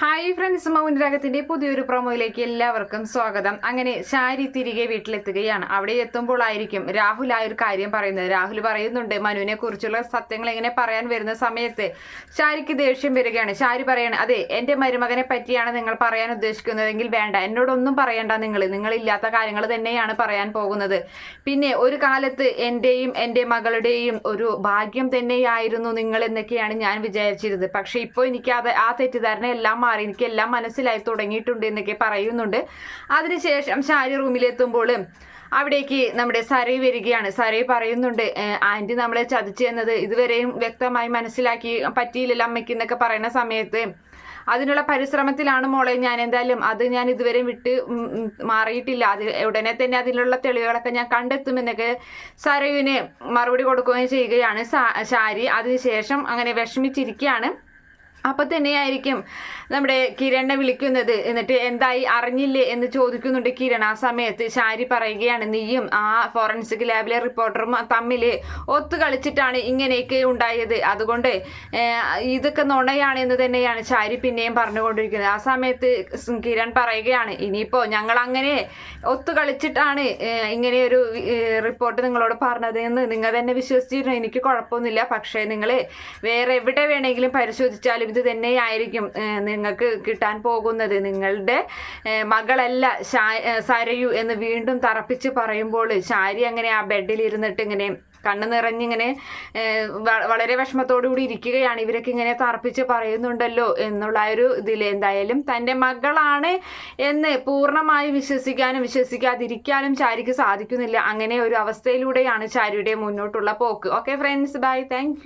Hi friends മൗനരാഗത്തിന്റെ പുതിയൊരു പ്രൊമോയിലേക്ക് എല്ലാവർക്കും സ്വാഗതം. അങ്ങനെ ശാരി തിരികെ വീട്ടിലെത്തുകയാണ്. അവിടെ എത്തുമ്പോൾ ആയിരിക്കും രാഹുൽ ആ ഒരു കാര്യം പറയുന്നത്. രാഹുൽ പറയുന്നുണ്ട് മനുവിനെ കുറിച്ചുള്ള സത്യങ്ങൾ എങ്ങനെ പറയാൻ വരുന്ന സമയത്ത് ശാരിക്ക് ദേഷ്യം വരികയാണ്. ശാരി പറയാണ് അതെ എന്റെ മരുമകനെ പറ്റിയാണ് നിങ്ങൾ പറയാൻ ഉദ്ദേശിക്കുന്നതെങ്കിൽ വേണ്ട. എന്നോടൊന്നും പറയണ്ട നിങ്ങൾ. നിങ്ങളില്ലാത്ത കാര്യങ്ങൾ തന്നെയാണ് പറയാൻ പോകുന്നത്. പിന്നെ ഒരു കാലത്ത് എന്റെയും എന്റെ മകളുടെയും ഒരു ഭാഗ്യം തന്നെയായിരുന്നു നിങ്ങൾ എന്നൊക്കെയാണ് ഞാൻ വിചാരിച്ചിരുന്നത്. പക്ഷെ ഇപ്പോൾ എനിക്ക് അത് ആ തെറ്റിദ്ധാരണ എല്ലാം മാറി എനിക്ക് എല്ലാം മനസ്സിലായി തുടങ്ങിയിട്ടുണ്ട് എന്നൊക്കെ പറയുന്നുണ്ട്. അതിനുശേഷം ശാരി റൂമിലെത്തുമ്പോൾ അവിടേക്ക് നമ്മുടെ സരൈ വരികയാണ്. സരൈ പറയുന്നുണ്ട് ആന്റി നമ്മളെ ചതിച്ചു എന്നത് ഇതുവരെയും വ്യക്തമായി മനസ്സിലാക്കി പറ്റിയില്ലല്ലോ അമ്മയ്ക്ക് എന്നൊക്കെ പറയുന്ന സമയത്ത് അതിനുള്ള പരിശ്രമത്തിലാണ് മോളെ ഞാൻ. എന്തായാലും അത് ഞാൻ ഇതുവരെ വിട്ട് മാറിയിട്ടില്ല. അത് ഉടനെ തന്നെ അതിനുള്ള തെളിവുകളൊക്കെ ഞാൻ കണ്ടെത്തുമെന്നൊക്കെ സരയുവിന് മറുപടി കൊടുക്കുകയും ചെയ്യുകയാണ്. ശാരി അതിനുശേഷം അങ്ങനെ വിഷമിച്ചിരിക്കുകയാണ്. അപ്പൊ തന്നെയായിരിക്കും നമ്മുടെ കിരണിനെ വിളിക്കുന്നത്. എന്നിട്ട് എന്തായി? അറിഞ്ഞില്ലേ എന്ന് ചോദിക്കുന്നുണ്ട് കിരൺ. ആ സമയത്ത് ശാരി പറയുകയാണ് നീയും ആ ഫോറൻസിക് ലാബിലെ റിപ്പോർട്ടറും തമ്മിൽ ഒത്തു കളിച്ചിട്ടാണ് ഇങ്ങനെയൊക്കെ ഉണ്ടായത്. അതുകൊണ്ട് ഇതൊക്കെ നുണയാണ് എന്ന് തന്നെയാണ് ശാരി പിന്നെയും പറഞ്ഞുകൊണ്ടിരിക്കുന്നത്. ആ സമയത്ത് കിരൺ പറയുകയാണ് ഇനിയിപ്പോ ഞങ്ങൾ അങ്ങനെ ഒത്തു കളിച്ചിട്ടാണ് ഏഹ്, ഇങ്ങനെ ഒരു റിപ്പോർട്ട് നിങ്ങളോട് പറഞ്ഞത് എന്ന് നിങ്ങൾ തന്നെ വിശ്വസിച്ചിരുന്നു. എനിക്ക് കുഴപ്പമൊന്നുമില്ല. പക്ഷേ നിങ്ങൾ വേറെ എവിടെ വേണമെങ്കിലും പരിശോധിച്ചാലും ഇത് തന്നെയായിരിക്കും നിങ്ങൾക്ക് കിട്ടാൻ പോകുന്നത്. നിങ്ങളുടെ മകളല്ല സരയു എന്ന് വീണ്ടും തറപ്പിച്ച് പറയുമ്പോൾ ശാരി അങ്ങനെ ആ ബെഡിൽ ഇരുന്നിട്ട് ഇങ്ങനെ കണ്ണ് നിറഞ്ഞിങ്ങനെ വളരെ വിഷമത്തോടു കൂടി ഇരിക്കുകയാണ്. ഇവരൊക്കെ ഇങ്ങനെ തറപ്പിച്ച് പറയുന്നുണ്ടല്ലോ എന്നുള്ള ഒരു ഇതിൽ എന്തായാലും തന്റെ മകളാണ് എന്ന് പൂർണമായി വിശ്വസിക്കാനും വിശ്വസിക്കാതിരിക്കാനും ചാരിക്ക് സാധിക്കുന്നില്ല. അങ്ങനെ ഒരു അവസ്ഥയിലൂടെയാണ് ചാരിയുടെ മുന്നോട്ടുള്ള പോക്ക്. Okay friends bye thank